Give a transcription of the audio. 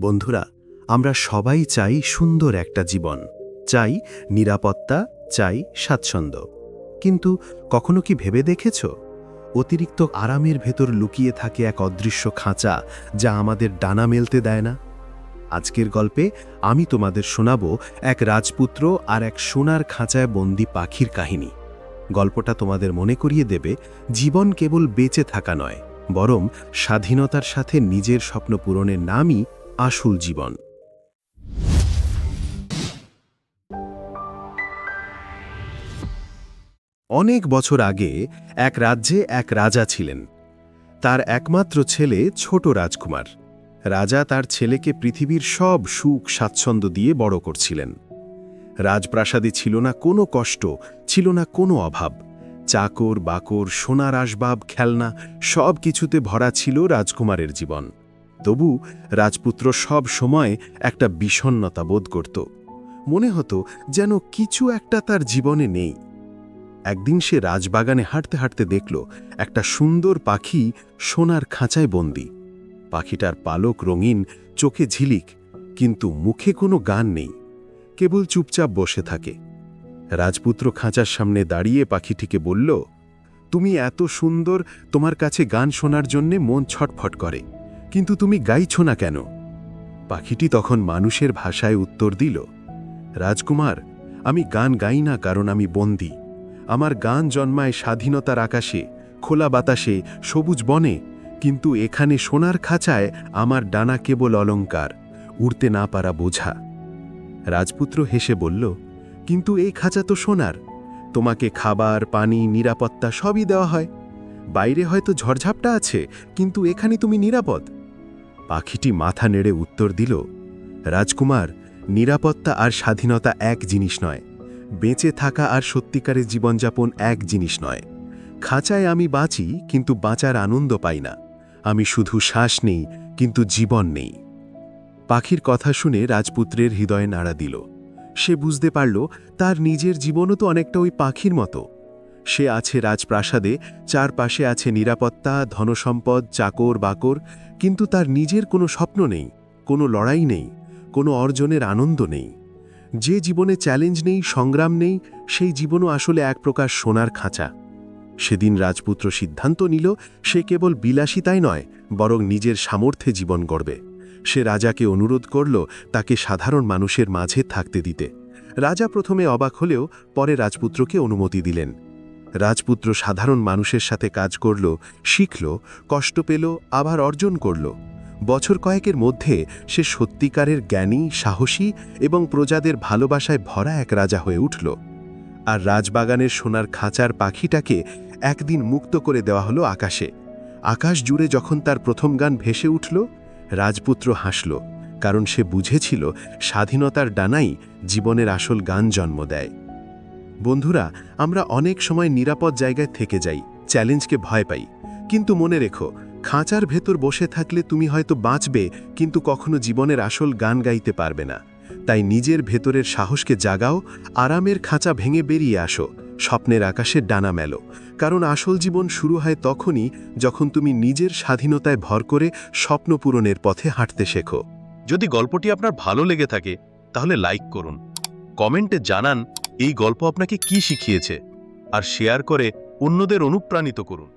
বন্ধুরা, আমরা সবাই চাই সুন্দর একটা জীবন। চাই নিরাপত্তা, চাই স্বাচ্ছন্দ্য। কিন্তু কখনো কি ভেবে দেখেছ? অতিরিক্ত আরামের ভেতর লুকিয়ে থাকে এক অদৃশ্য খাঁচা যা আমাদের ডানা মেলতে দেয় না। আজকের গল্পে আমি তোমাদের শোনাব এক রাজপুত্র আর এক সোনার খাঁচায় বন্দি পাখির কাহিনী। গল্পটা তোমাদের মনে করিয়ে দেবে, জীবন কেবল বেঁচে থাকা নয়, বরং স্বাধীনতার সাথে নিজের স্বপ্ন পূরণের নামই আসল জীবন। অনেক বছর আগে এক রাজ্যে এক রাজা ছিলেন। তার একমাত্র ছেলে ছোট রাজকুমার। রাজা তার ছেলেকে পৃথিবীর সব সুখ স্বাচ্ছন্দ্য দিয়ে বড় করছিলেন। রাজপ্রাসাদে ছিল না কোনো কষ্ট, ছিল না কোনো অভাব। চাকর, বাকর, সোনার আসবাব, খেলনা সব কিছুতে ভরা ছিল রাজকুমারের জীবন। তবু রাজপুত্র সব সময় একটা বিষণ্নতা বোধ করত। মনে হতো যেন কিছু একটা তার জীবনে নেই। একদিন সে রাজবাগানে হাঁটতে হাঁটতে দেখল একটা সুন্দর পাখি সোনার খাঁচায় বন্দি। পাখিটার পালক রঙিন, চোখে ঝিলিক, কিন্তু মুখে কোনো গান নেই, কেবল চুপচাপ বসে থাকে। রাজপুত্র খাঁচার সামনে দাঁড়িয়ে পাখিটিকে বলল, তুমি এত সুন্দর, তোমার কাছে গান শোনার জন্যে মন ছটফট করে। কিন্তু তুমি গাইছো না কেন? পাখিটি তখন মানুষের ভাষায় উত্তর দিল, রাজকুমার, আমি গান গাই না কারণ আমি বন্দী। আমার গান জন্মায় স্বাধীনতার আকাশে, খোলা বাতাসে, সবুজ বনে। কিন্তু এখানে সোনার খাঁচায় আমার ডানা কেবল অলঙ্কার, উড়তে না পারা বোঝা। রাজপুত্র হেসে বলল, কিন্তু এই খাঁচা তো সোনার। তোমাকে খাবার, পানি, নিরাপত্তা সবই দেওয়া হয়। বাইরে হয়তো ঝড়ঝাপটা আছে, কিন্তু এখানে তুমি নিরাপদ। পাখিটি মাথা নেড়ে উত্তর দিল, রাজকুমার, নিরাপত্তা আর স্বাধীনতা এক জিনিস নয়। বেঁচে থাকা আর সত্যিকারের জীবনযাপন এক জিনিস নয়। খাঁচায় আমি বাঁচি, কিন্তু বাঁচার আনন্দ পাই না। আমি শুধু শ্বাস নেই, কিন্তু জীবন নেই। পাখির কথা শুনে রাজপুত্রের হৃদয়ে নাড়া দিল। সে বুঝতে পারল, তার নিজের জীবনও তো অনেকটা ওই পাখির মতো। সে আছে রাজপ্রাসাদে, চারপাশে আছে নিরাপত্তা, ধনসম্পদ, চাকর বাকর, কিন্তু তার নিজের কোনো স্বপ্ন নেই, কোনো লড়াই নেই, কোনো অর্জনের আনন্দ নেই। যে জীবনে চ্যালেঞ্জ নেই, সংগ্রাম নেই, সেই জীবনও আসলে এক প্রকার সোনার খাঁচা। সেদিন রাজপুত্র সিদ্ধান্ত নিল, সে কেবল বিলাসিতাই নয়, বরং নিজের সামর্থ্যে জীবন গড়বে। সে রাজাকে অনুরোধ করল, তাকে সাধারণ মানুষের মাঝে থাকতে দিতে। রাজা প্রথমে অবাক হলেও পরে রাজপুত্রকে অনুমতি দিলেন। রাজপুত্র সাধারণ মানুষের সাথে কাজ করল, শিখল, কষ্ট পেল, আবার অর্জন করল। বছর কয়েকের মধ্যে সে সত্যিকারের জ্ঞানী, সাহসী এবং প্রজাদের ভালোবাসায় ভরা এক রাজা হয়ে উঠল। আর রাজবাগানের সোনার খাঁচার পাখিটাকে একদিন মুক্ত করে দেওয়া হলো আকাশে। আকাশ জুড়ে যখন তার প্রথম গান ভেসে উঠল, রাজপুত্র হাসল, কারণ সে বুঝেছিল স্বাধীনতার ডানাই জীবনের আসল গান জন্ম দেয়। বন্ধুরা, আমরা অনেক সময় নিরাপদ জায়গায় থেকে যাই, চ্যালেঞ্জকে ভয় পাই। কিন্তু মনে রেখো, খাঁচার ভেতর বসে থাকলে তুমি হয়তো বাঁচবে, কিন্তু কখনো জীবনের আসল গান গাইতে পারবে না। তাই নিজের ভেতরের সাহসকে জাগাও, আরামের খাঁচা ভেঙে বেরিয়ে আসো, স্বপ্নের আকাশে ডানা মেলো। কারণ আসল জীবন শুরু হয় তখনই যখন তুমি নিজের স্বাধীনতায় ভর করে স্বপ্ন পূরণের পথে হাঁটতে শেখো। যদি গল্পটি আপনার ভালো লেগে থাকে, তাহলে লাইক করুন। কমেন্টে জানান এই গল্প আপনাকে কি শিখিয়েছে? আর শেয়ার করে অন্যদের অনুপ্রাণিত করুন।